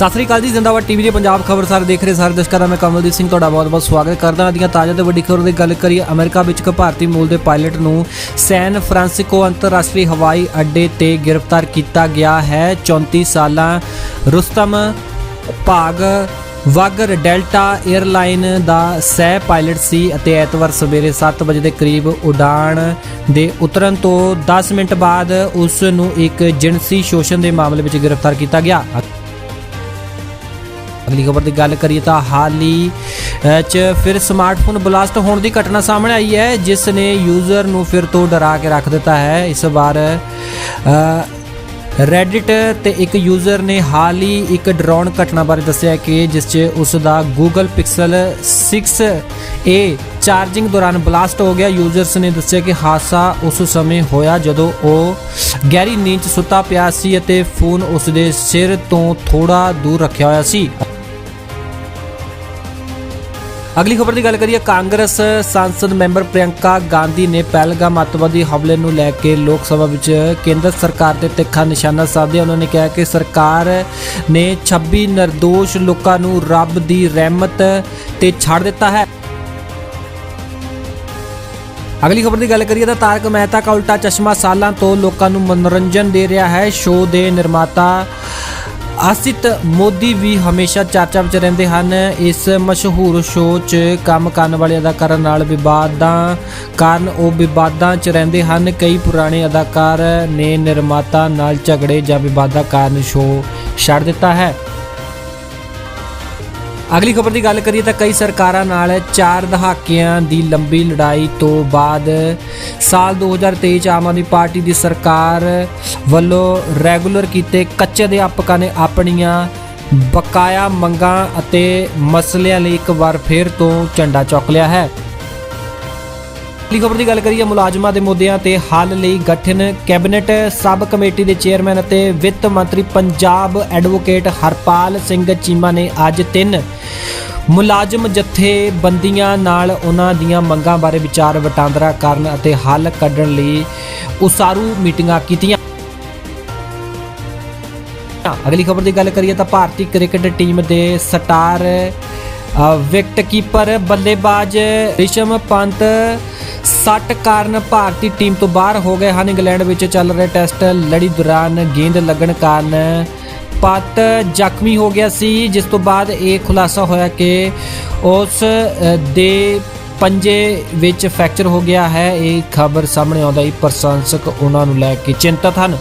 ਸਤਿ ਸ੍ਰੀ ਅਕਾਲ ਜੀ, ਜ਼ਿੰਦਾਬਾਦ ਟੀਵੀ ਦੇ ਪੰਜਾਬ ਖਬਰ ਸਾਰੇ ਦੇਖ ਰਹੇ ਸਾਰੇ ਦਰਸ਼ਕਾਂ ਦਾ ਮੈਂ ਕਮਲਦੀਪ ਸਿੰਘ ਤੁਹਾਡਾ ਬਹੁਤ-ਬਹੁਤ ਸਵਾਗਤ ਕਰਦਾ ਹਾਂ। ਦੀਆਂ ਤਾਜ਼ਾ ਤੇ ਵੱਡੀ ਖਬਰ ਦੀ ਗੱਲ ਕਰੀਏ, ਅਮਰੀਕਾ ਵਿੱਚ ਇੱਕ ਭਾਰਤੀ ਮੂਲ ਦੇ ਪਾਇਲਟ ਨੂੰ ਸੈਨ ਫਰਾਂਸਿਸਕੋ ਅੰਤਰਰਾਸ਼ਟਰੀ ਹਵਾਈ ਅੱਡੇ ਤੇ ਗ੍ਰਿਫਤਾਰ ਕੀਤਾ ਗਿਆ ਹੈ। 34 ਸਾਲਾਂ ਰੁਸਤਮ ਭਾਗ ਵਾਗਰ ਡੈਲਟਾ 에ਅਰਲਾਈਨ ਦਾ ਸਹਿ ਪਾਇਲਟ ਸੀ ਅਤੇ ਐਤਵਾਰ ਸਵੇਰੇ 7 ਵਜੇ ਦੇ ਕਰੀਬ ਉਡਾਣ ਦੇ ਉਤਰਨ ਤੋਂ 10 ਮਿੰਟ ਬਾਅਦ ਉਸ ਨੂੰ ਇੱਕ ਜਿਨਸੀ ਸ਼ੋਸ਼ਣ ਦੇ ਮਾਮਲੇ ਵਿੱਚ ਗ੍ਰਿਫਤਾਰ ਕੀਤਾ ਗਿਆ। ਅਗਲੀ ਖਬਰ ਦੀ ਗੱਲ ਕਰੀਏ ਤਾਂ ਹਾਲ ਹੀ ਚ ਫਿਰ ਸਮਾਰਟਫੋਨ ਬਲਾਸਟ ਹੋਣ ਦੀ ਘਟਨਾ ਸਾਹਮਣੇ ਆਈ ਹੈ, ਜਿਸ ਨੇ ਯੂਜ਼ਰ ਨੂੰ ਫਿਰ ਤੋਂ ਡਰਾ ਕੇ ਰੱਖ ਦਿੱਤਾ ਹੈ। ਇਸ ਵਾਰ ਰੈਡਿਟ ਤੇ ਇੱਕ ਯੂਜ਼ਰ ਨੇ ਹਾਲ ਹੀ ਇੱਕ ਡਰਾਉਣ ਘਟਨਾ ਬਾਰੇ ਦੱਸਿਆ ਕਿ ਜਿਸ 'ਚ ਉਸ ਦਾ Google Pixel 6a ਚਾਰਜਿੰਗ ਦੌਰਾਨ ਬਲਾਸਟ ਹੋ ਗਿਆ। ਯੂਜ਼ਰਸ ਨੇ ਦੱਸਿਆ ਕਿ ਹਾਦਸਾ ਉਸ ਸਮੇਂ ਹੋਇਆ ਜਦੋਂ ਉਹ ਗਹਿਰੀ ਨੀਂਦ 'ਚ ਸੁੱਤਾ ਪਿਆ ਸੀ ਅਤੇ ਫੋਨ ਉਸ ਦੇ ਸਿਰ ਤੋਂ ਥੋੜਾ ਦੂਰ ਰੱਖਿਆ ਹੋਇਆ ਸੀ। ਅਗਲੀ ਖਬਰ ਦੀ ਗੱਲ ਕਰੀਏ, ਕਾਂਗਰਸ ਸੰਸਦ ਮੈਂਬਰ ਪ੍ਰਿਯੰਕਾ ਗਾਂਧੀ ਨੇ ਪਹਿਲਗਾਮ ਅੱਤਵਾਦੀ ਹਮਲੇ ਨੂੰ ਲੈ ਕੇ ਲੋਕ ਸਭਾ ਵਿੱਚ ਕੇਂਦਰ ਸਰਕਾਰ ਤੇ ਤਿੱਖਾ ਨਿਸ਼ਾਨਾ ਸਾਧਿਆ। ਉਹਨਾਂ ਨੇ ਕਿਹਾ ਕਿ ਸਰਕਾਰ ਨੇ 26 ਨਿਰਦੋਸ਼ ਲੋਕਾਂ ਨੂੰ ਰੱਬ ਦੀ ਰਹਿਮਤ ਤੇ ਛੱਡ ਦਿੱਤਾ ਹੈ। ਅਗਲੀ ਖਬਰ ਦੀ ਗੱਲ ਕਰੀਏ ਤਾਂ ਤਾਰਕ ਮਹਿਤਾ ਕਾ ਉਲਟਾ ਚਸ਼ਮਾ ਸਾਲਾਂ ਤੋਂ ਲੋਕਾਂ ਨੂੰ ਮਨੋਰੰਜਨ ਦੇ ਰਿਹਾ ਹੈ। ਸ਼ੋਅ ਦੇ ਨਿਰਮਾਤਾ ਆਸਿਤ ਮੋਦੀ ਵੀ ਹਮੇਸ਼ਾ ਚਰਚਾ ਵਿੱਚ ਰਹਿੰਦੇ ਹਨ। ਇਸ ਮਸ਼ਹੂਰ ਸ਼ੋਅ 'ਚ ਕੰਮ ਕਰਨ ਵਾਲੇ ਅਦਾਕਾਰਾਂ ਨਾਲ ਵਿਵਾਦਾਂ ਕਾਰਨ ਉਹ ਵਿਵਾਦਾਂ 'ਚ ਰਹਿੰਦੇ ਹਨ। ਕਈ ਪੁਰਾਣੇ ਅਦਾਕਾਰ ਨੇ ਨਿਰਮਾਤਾ ਨਾਲ ਝਗੜੇ ਜਾਂ ਵਿਵਾਦਾਂ ਕਾਰਨ ਸ਼ੋਅ ਛੱਡ ਦਿੱਤਾ ਹੈ। ਅਗਲੀ ਖਬਰ ਦੀ ਗੱਲ ਕਰੀਏ ਤਾਂ ਕਈ ਸਰਕਾਰਾਂ ਨਾਲ ਚਾਰ ਦਹਾਕਿਆਂ ਦੀ ਲੰਬੀ ਲੜਾਈ ਤੋਂ ਬਾਅਦ ਸਾਲ 2023 ਚ ਆਮ ਆਦਮੀ ਪਾਰਟੀ ਦੀ ਸਰਕਾਰ ਵੱਲੋਂ ਰੈਗੂਲਰ ਕੀਤੇ ਕੱਚੇ ਅਧਿਆਪਕਾਂ ਨੇ ਆਪਣੀਆਂ ਬਕਾਇਆ ਮੰਗਾਂ ਅਤੇ ਮਸਲਿਆਂ ਲਈ ਇੱਕ ਵਾਰ ਫਿਰ ਤੋਂ ਝੰਡਾ ਚੁੱਕ ਲਿਆ ਹੈ। ਅਗਲੀ ਖਬਰ ਦੀ ਗੱਲ ਕਰੀਏ, ਮੁਲਾਜ਼ਮਾਂ ਦੇ ਮੁੱਦਿਆਂ ਤੇ ਹੱਲ ਲਈ ਗਠਨ ਕੈਬਨਿਟ ਸਬ ਕਮੇਟੀ ਦੇ ਚੇਅਰਮੈਨ ਅਤੇ ਵਿੱਤ ਮੰਤਰੀ ਪੰਜਾਬ ਐਡਵੋਕੇਟ ਹਰਪਾਲ ਸਿੰਘ ਚੀਮਾ ਨੇ ਅੱਜ ਤਿੰਨ ਮੁਲਾਜ਼ਮ ਜਥੇਬੰਦੀਆਂ ਨਾਲ ਉਹਨਾਂ ਦੀਆਂ ਮੰਗਾਂ ਬਾਰੇ ਵਿਚਾਰ ਵਟਾਂਦਰਾ ਕਰਨ ਅਤੇ ਹੱਲ ਕੱਢਣ ਲਈ ਉਸਾਰੂ ਮੀਟਿੰਗਾਂ ਕੀਤੀਆਂ। ਅਗਲੀ ਖਬਰ ਦੀ ਗੱਲ ਕਰੀਏ ਤਾਂ ਭਾਰਤੀ ਕ੍ਰਿਕਟ ਟੀਮ ਦੇ ਸਟਾਰ ਵਿਕਟ ਕੀਪਰ ਬੱਲੇਬਾਜ਼ ਰਿਸ਼ਮ ਪੰਤ ਸੱਟ ਕਾਰਨ ਭਾਰਤੀ ਟੀਮ ਤੋਂ ਬਾਹਰ ਹੋ ਗਏ ਹਨ। ਇੰਗਲੈਂਡ ਵਿੱਚ ਚੱਲ ਰਹੇ ਟੈਸਟ ਲੜੀ ਦੌਰਾਨ ਗੇਂਦ ਲੱਗਣ ਕਾਰਨ ਪਤ ਜ਼ਖਮੀ ਹੋ ਗਿਆ ਸੀ, ਜਿਸ ਤੋਂ ਬਾਅਦ ਇਹ ਖੁਲਾਸਾ ਹੋਇਆ ਕਿ ਉਸ ਦੇ ਪੰਜੇ ਵਿੱਚ ਫ੍ਰੈਕਚਰ ਹੋ ਗਿਆ ਹੈ। ਇਹ ਖਬਰ ਸਾਹਮਣੇ ਆਉਂਦਾ ਹੀ ਪ੍ਰਸ਼ੰਸਕ ਉਹਨਾਂ ਨੂੰ ਲੈ ਕੇ ਚਿੰਤਤ ਹਨ।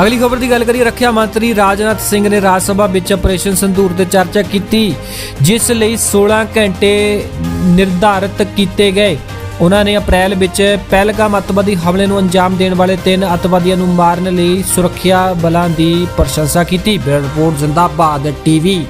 ਅਗਲੀ ਖਬਰ ਦੀ ਗੱਲ ਕਰੀਏ, ਰੱਖਿਆ ਮੰਤਰੀ ਰਾਜਨਾਥ ਸਿੰਘ ਨੇ ਰਾਜ ਸਭਾ ਵਿੱਚ ਆਪਰੇਸ਼ਨ ਸੰਧੂਰ ਤੇ ਚਰਚਾ ਕੀਤੀ, ਜਿਸ ਲਈ 16 ਘੰਟੇ ਨਿਰਧਾਰਿਤ ਕੀਤੇ ਗਏ। ਉਹਨਾਂ ਨੇ ਅਪ੍ਰੈਲ ਵਿੱਚ ਪਹਿਲਗਾਮ ਅੱਤਵਾਦੀ ਹਮਲੇ ਨੂੰ ਅੰਜਾਮ ਦੇਣ ਵਾਲੇ ਤਿੰਨ ਅੱਤਵਾਦੀਆਂ ਨੂੰ ਮਾਰਨ ਲਈ ਸੁਰੱਖਿਆ ਬਲਾਂ ਦੀ ਪ੍ਰਸ਼ੰਸਾ ਕੀਤੀ। Bureau report, Zindabad TV.